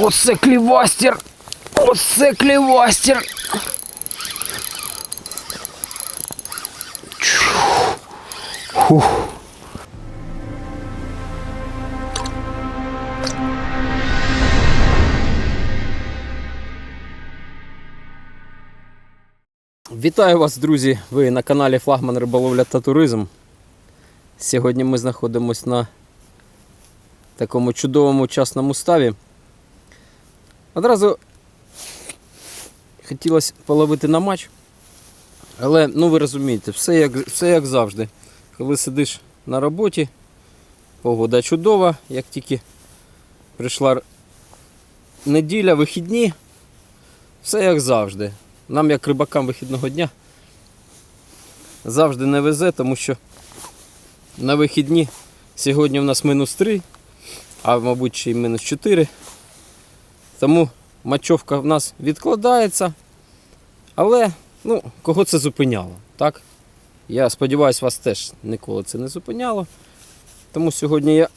Оце клівастер! Оце клівастер! Фух. Вітаю вас, друзі! Ви на каналі Флагман Риболовля та Туризм. Сьогодні ми знаходимося на такому чудовому часному ставі. Одразу хотілося половити на матч. Але, ну ви розумієте, все як, все як завжди. Коли сидиш на роботі, погода чудова, як тільки прийшла неділя, вихідні, все як завжди. Нам, як рибакам вихідного дня, завжди не везе, тому що на вихідні сьогодні в нас мінус 3, а мабуть ще й мінус 4. Тому мачовка в нас відкладається. Але ну, кого це зупиняло, так? Я сподіваюся, вас теж ніколи це не зупиняло. Тому сьогодні я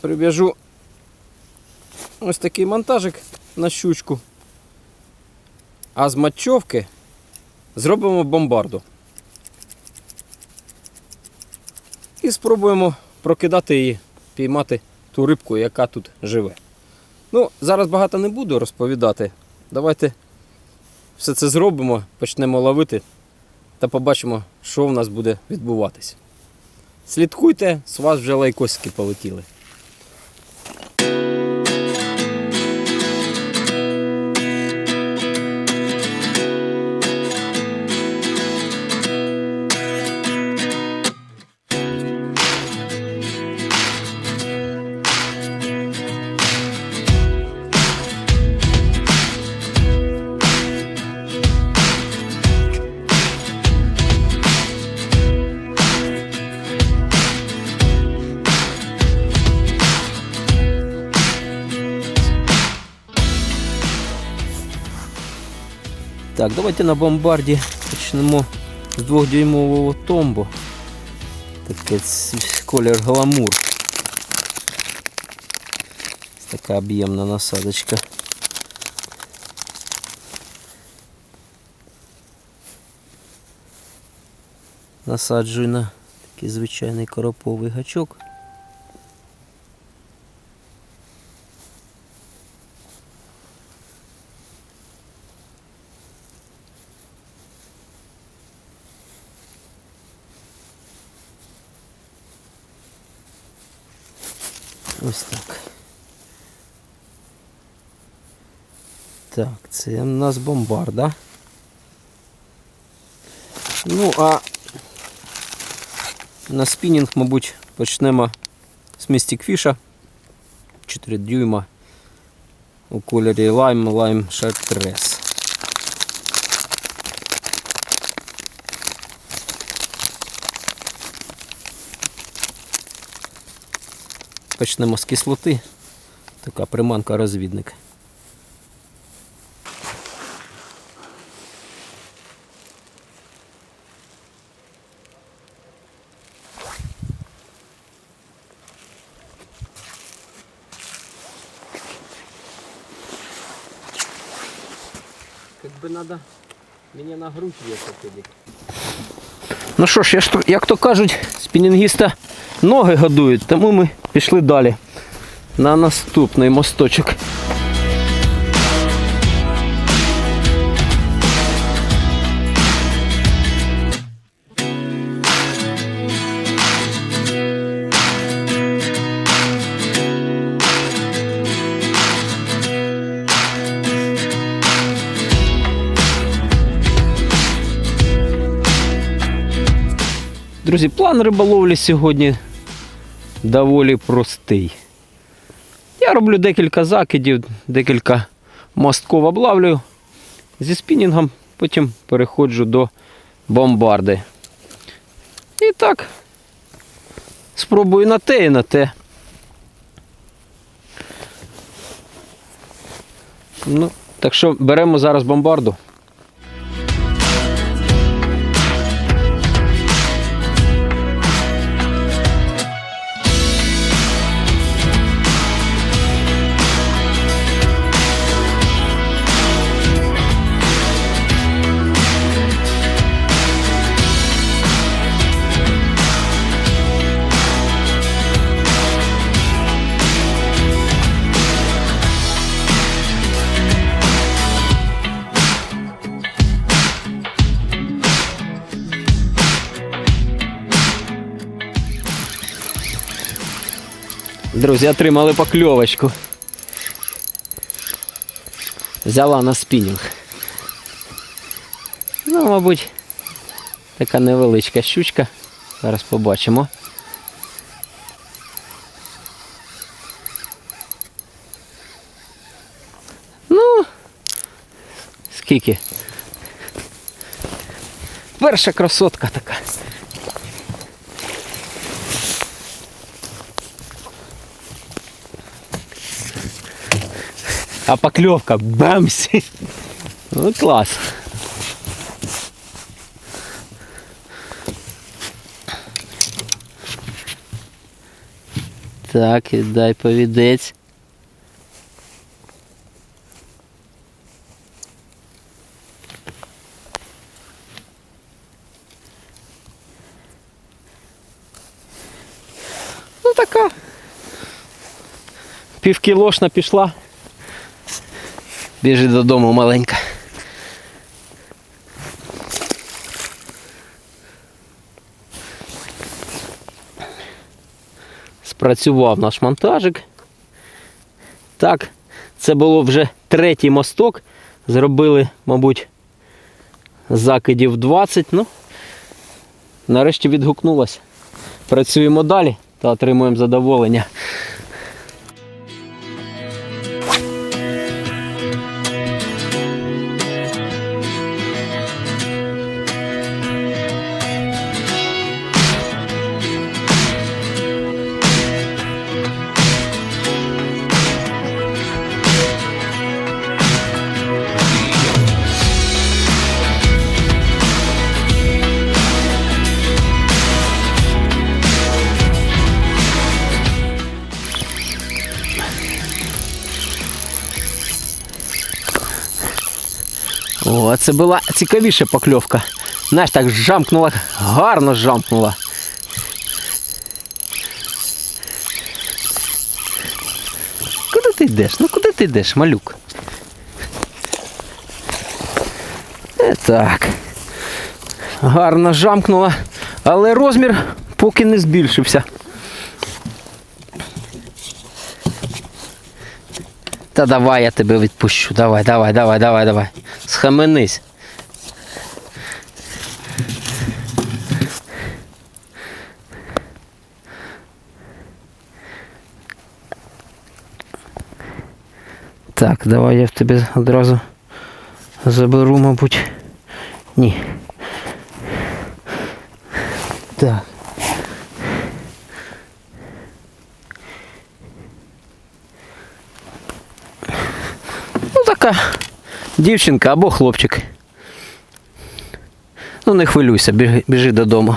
прив'яжу ось такий монтажик на щучку. А з мачовки зробимо бомбарду. І спробуємо прокидати її, піймати ту рибку, яка тут живе. Ну, зараз багато не буду розповідати. Давайте все це зробимо, почнемо ловити та побачимо, що в нас буде відбуватись. Слідкуйте, з вас вже лайкосики полетіли. Так, давайте на бомбарді почнемо з двохдюймового томбо. Таке ц- колір гламур. Ось Така об'ємна насадочка. Насаджую на такий звичайний короповий гачок. Ось так. Так, це у нас бомбарда. Ну, а на спінінг, мабуть, почнемо з Fish 4 дюйма у кольорі Lime Lime Chartreuse. Почнемо з кислоти. Така приманка розвідник. Бы надо мені на грудь вішати. Ну що ж, як то кажуть, спінінгіста ноги годують, тому ми пішли далі на наступний мосточок. Друзі, план риболовлі сьогодні доволі простий. Я роблю декілька закидів, декілька мостков облавлюю зі спінінгом, потім переходжу до бомбарди. І так, спробую на те і на те. Ну, так що беремо зараз бомбарду. Друзі, отримали покльовочку. Взяла на спінінг. Ну, мабуть, така невеличка щучка. Зараз побачимо. Ну, скільки? Перша красотка така. А поклевка бамс. Ну клас. Так, і дай повідець. Ну така. Півкілошна пішла. Біжи додому маленька. Спрацював наш монтажик. Так, це було вже третій мосток. Зробили, мабуть, закидів 20. Ну, нарешті відгукнулося. Працюємо далі та отримуємо задоволення. О, це була цікавіша покльовка. Знаєш, так жамкнула, гарно жамкнула. Куди ти йдеш? Ну куди ти йдеш, малюк? Е, так. Гарно жамкнула, але розмір поки не збільшився. Та давай я тебе відпущу. Давай, давай, давай, давай, давай. Схаменись. Так, давай я в тебе одразу заберу, мабуть. Ні. Так. Дівчинка або хлопчик. Ну не хвилюйся, біжи, додому.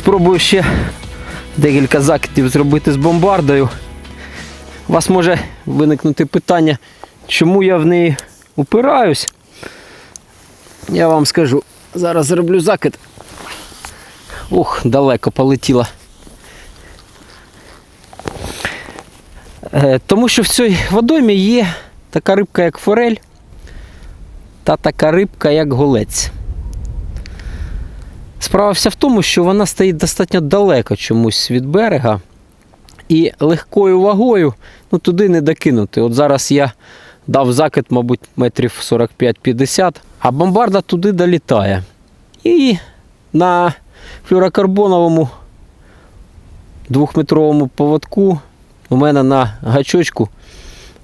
Спробую ще декілька закидів зробити з бомбардою. У вас може виникнути питання, чому я в неї упираюсь. Я вам скажу, зараз зроблю закид. Ух, далеко полетіла. Е, Тому що в цій водоймі є така рибка, як форель, та така рибка, як голець. Справа вся в тому, що вона стоїть достатньо далеко чомусь від берега. І легкою вагою ну, туди не докинути. От зараз я дав закид, мабуть, метрів 45-50, а бомбарда туди долітає. І на флюрокарбоновому двохметровому поводку у мене на гачочку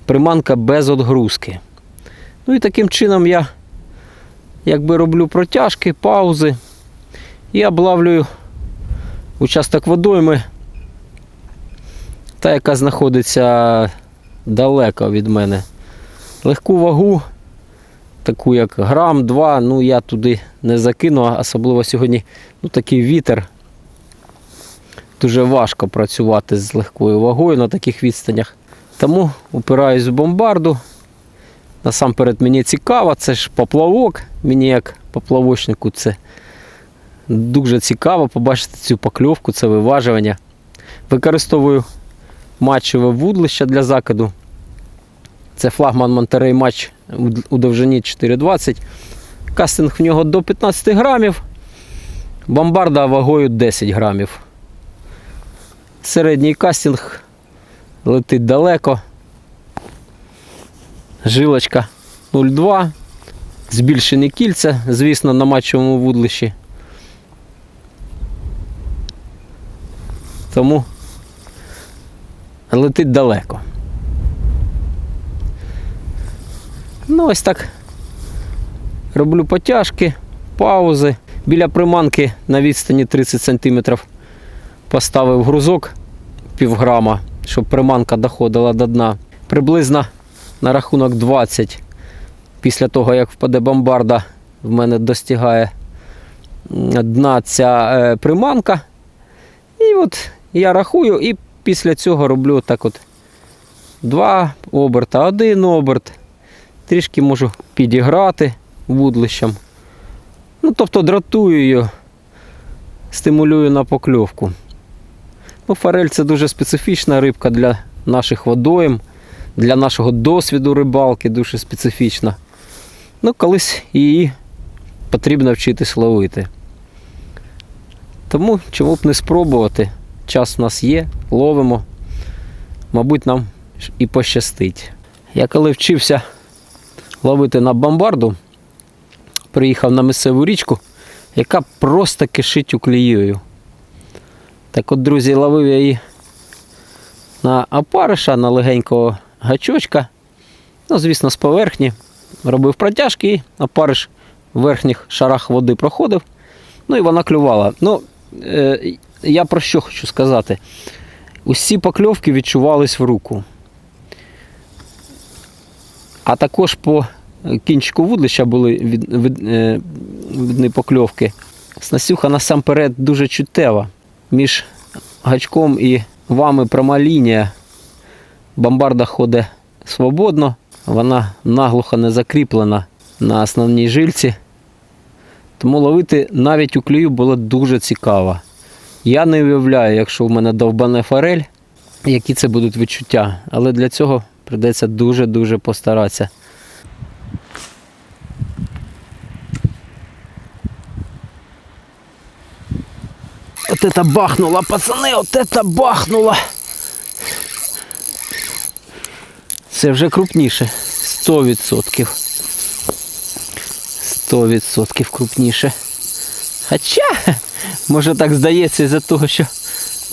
приманка без отгрузки. Ну і таким чином я якби роблю протяжки, паузи і облавлюю участок водойми, та яка знаходиться далеко від мене. Легку вагу, таку як грам, два, ну я туди не закину, особливо сьогодні ну, такий вітер. Дуже важко працювати з легкою вагою на таких відстанях. Тому упираюсь в бомбарду. Насамперед мені цікаво, це ж поплавок. Мені як поплавочнику це дуже цікаво побачити цю покльовку, це виважування. Використовую матчеве вудлище для закиду. Це флагман Монтерей матч у довжині 4,20. Кастинг в нього до 15 грамів. Бомбарда вагою 10 грамів. Середній кастинг летить далеко. Жилочка 0,2. Збільшені кільця, звісно, на матчевому вудлищі. Тому летить далеко. Ну, ось так. Роблю потяжки, паузи. Біля приманки на відстані 30 см поставив грузок півграма, щоб приманка доходила до дна. Приблизно на рахунок 20. Після того, як впаде бомбарда, в мене достигає дна ця е, приманка. І от я рахую, і після цього роблю так от два оберта, один оберт. Трішки можу підіграти вудлищем. Ну, тобто дратую її, стимулюю на покльовку. Ну, форель це дуже специфічна рибка для наших водойм, для нашого досвіду рибалки дуже специфічна. Ну, колись її потрібно вчитись ловити. Тому чому б не спробувати? Час у нас є, ловимо. Мабуть, нам і пощастить. Я коли вчився ловити на бомбарду, приїхав на місцеву річку, яка просто кишить уклією. Так от, друзі, ловив я її на опариша, на легенького гачочка. Ну, звісно, з поверхні. Робив протяжки і опариш в верхніх шарах води проходив. Ну і вона клювала. Ну, е, я про що хочу сказати? Усі покльовки відчувались в руку. А також по кінчику вудлища були від, від, е, видні покльовки. Снасюха насамперед дуже чуттєва. Між гачком і вами пряма лінія. Бомбарда ходить свободно, вона наглухо не закріплена на основній жильці. Тому ловити навіть у клюю було дуже цікаво. Я не уявляю, якщо в мене довбане форель, які це будуть відчуття. Але для цього прийдеться дуже-дуже постаратися. От это бахнуло, пацани, от это бахнуло. Це вже крупніше. 100%. 100% крупніше. Хоча, може так здається із-за того, що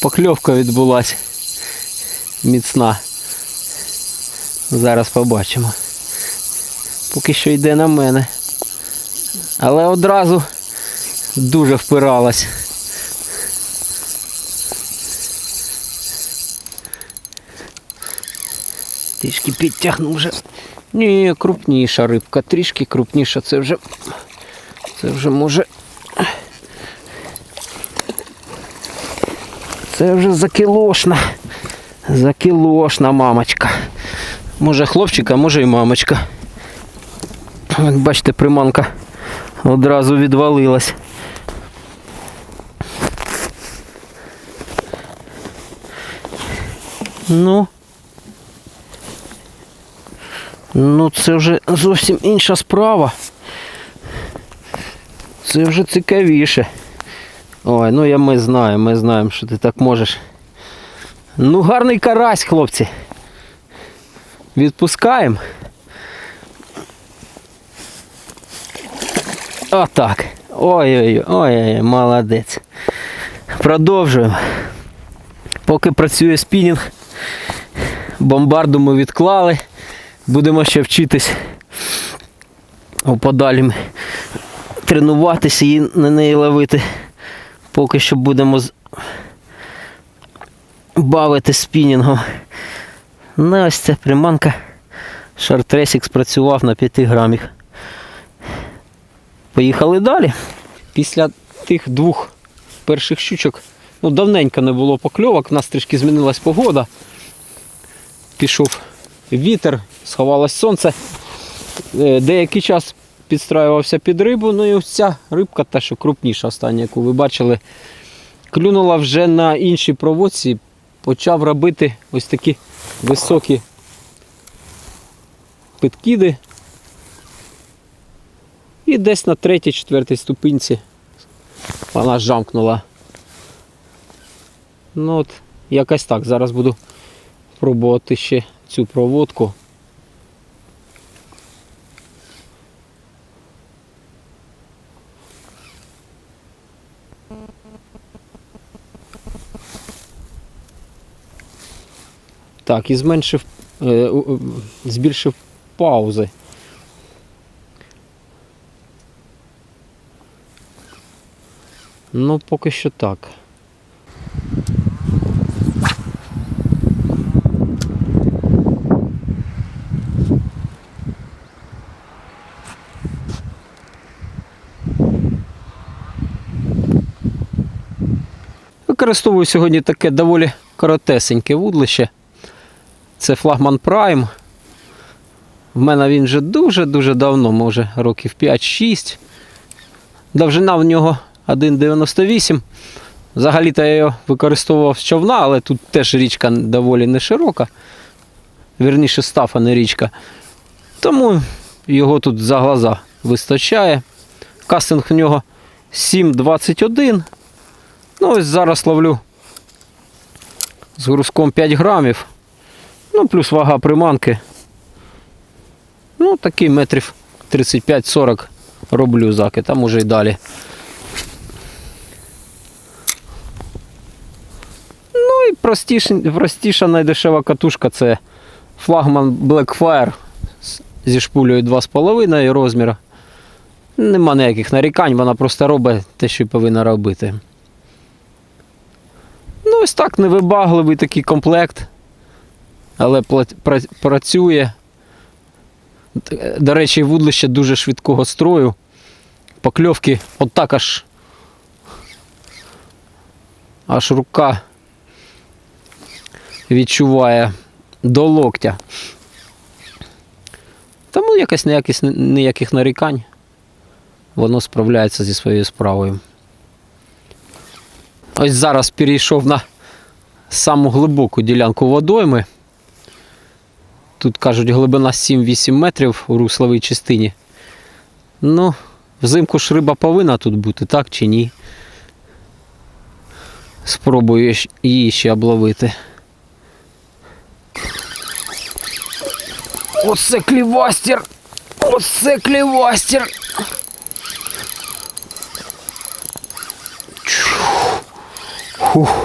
покльовка відбулася міцна. Зараз побачимо. Поки що йде на мене. Але одразу дуже впиралась. Трішки підтягнув вже. Ні, крупніша рибка, трішки крупніша. Це вже. Це вже може. Це вже закілошна. Закілошна мамочка. Може хлопчика, може і мамочка. Як бачите, приманка одразу відвалилась. Ну. Ну, це вже зовсім інша справа. Це вже цікавіше. Ой, ну я ми знаємо, ми знаємо, що ти так можеш. Ну, гарний карась, хлопці. Відпускаємо. Отак. Ой-ой-ой, ой-ой, молодець. Продовжуємо. Поки працює спінінг, бомбарду ми відклали. Будемо ще вчитись у подалі тренуватися і на неї ловити. Поки що будемо бавити спінінгом. Ну, ось ця приманка. Шартресік спрацював на 5 грамів. Поїхали далі. Після тих двох перших щучок, ну давненько не було покльовок, у нас трішки змінилась погода. Пішов вітер, сховалось сонце. Е, Деякий час підстраювався під рибу, ну і ось ця рибка, та що крупніша остання, яку ви бачили, клюнула вже на іншій проводці, почав робити ось такі високі підкиди. І десь на третій-четвертій ступинці вона жамкнула. Ну от, якось так. Зараз буду пробувати ще цю проводку. Так, і зменшив, е, збільшив паузи. Ну, поки що так. Використовую сьогодні таке доволі коротесеньке вудлище. Це флагман Prime. В мене він вже дуже-дуже давно, може років 5-6. Довжина в нього 1,98. Взагалі-то я його використовував з човна, але тут теж річка доволі не широка. Вірніше став, а не річка. Тому його тут за глаза вистачає. Кастинг в нього 7,21. Ну, ось зараз ловлю з грузком 5 грамів. Ну, плюс вага приманки. Ну, такий метрів 35-40 роблю закид, а може й далі. Ну і простіша, простіша найдешева катушка це флагман Blackfire зі шпулею 2,5 розміру. Нема ніяких нарікань, вона просто робить те, що повинна робити. Ну, ось так невибагливий такий комплект, але працює. До речі, вудлище дуже швидкого строю. Покльовки отак аж. Аж рука відчуває до локтя. Тому якось ніяких, ніяких нарікань. Воно справляється зі своєю справою. Ось зараз перейшов на саму глибоку ділянку водойми. Тут кажуть глибина 7-8 метрів у русловій частині. Ну, взимку ж риба повинна тут бути, так чи ні? Спробую її ще обловити. Оце клівастер! Оце клівастер! Фух.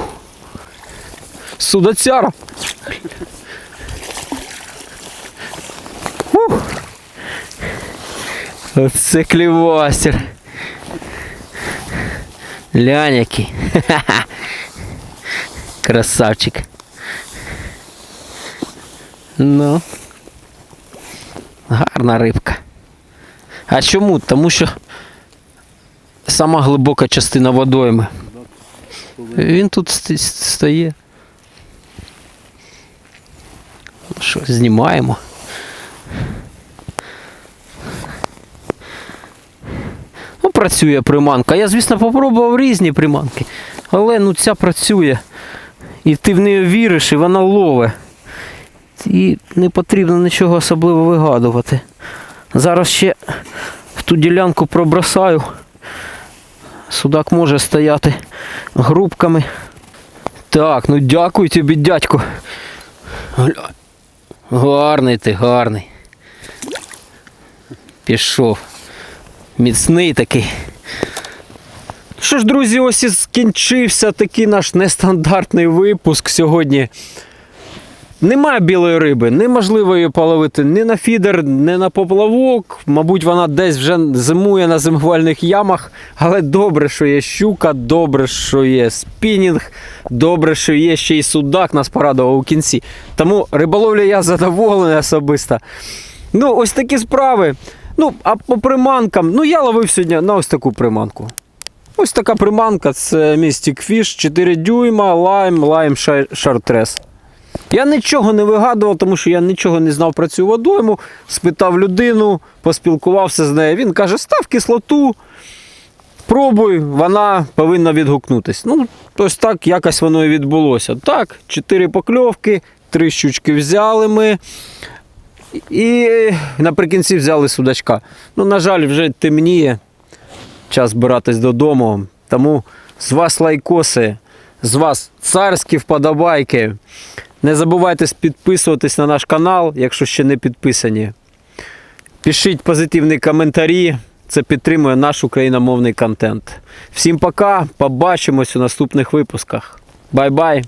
Судоцяра! Фух. Оце клівастер. Глянь який. Красавчик. Ну. Гарна рибка. А чому? Тому що сама глибока частина водойми. Він тут ст- стає. Ну Що, знімаємо. Працює приманка. Я, звісно, попробував різні приманки. Але ну ця працює. І ти в неї віриш, і вона лове. І не потрібно нічого особливо вигадувати. Зараз ще в ту ділянку пробросаю. Судак може стояти грубками. Так, ну дякую тобі, дядько. Гарний ти, гарний. Пішов. Міцний такий. Що ж, друзі, ось і скінчився такий наш нестандартний випуск сьогодні. Немає білої риби, неможливо її половити ні на фідер, ні на поплавок. Мабуть, вона десь вже зимує на зимувальних ямах. Але добре, що є щука, добре, що є спінінг, добре, що є ще й судак, нас порадував у кінці. Тому риболовлю я задоволений особисто. Ну, ось такі справи. Ну, а по приманкам, ну я ловив сьогодні на ось таку приманку. Ось така приманка, це Mystic Fish, 4 дюйма, лайм, лайм шартрес. Я нічого не вигадував, тому що я нічого не знав про цю водойму. Спитав людину, поспілкувався з нею. Він каже: став кислоту, пробуй, вона повинна відгукнутись. Ну, ось так якось воно і відбулося. Так, чотири покльовки, три щучки взяли ми. І наприкінці взяли судачка. Ну, на жаль, вже темніє. Час збиратись додому. Тому з вас лайкоси, з вас царські вподобайки. Не забувайте підписуватись на наш канал, якщо ще не підписані. Пишіть позитивні коментарі. Це підтримує наш україномовний контент. Всім пока, побачимось у наступних випусках. Бай-бай!